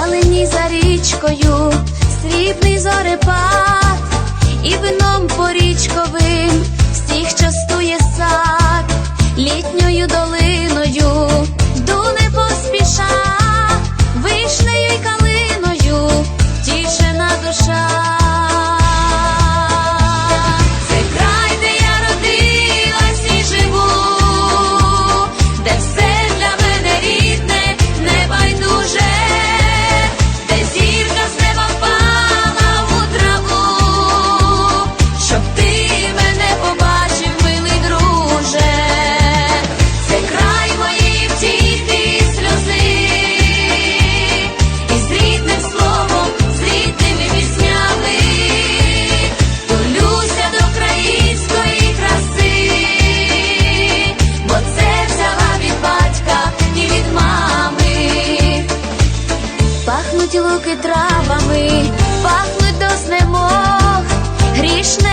далині за річкою, срібний зорепад, і вином порічковим всіх частує сад літньою долиною. луки травами, пахнуть до снемог, грішно.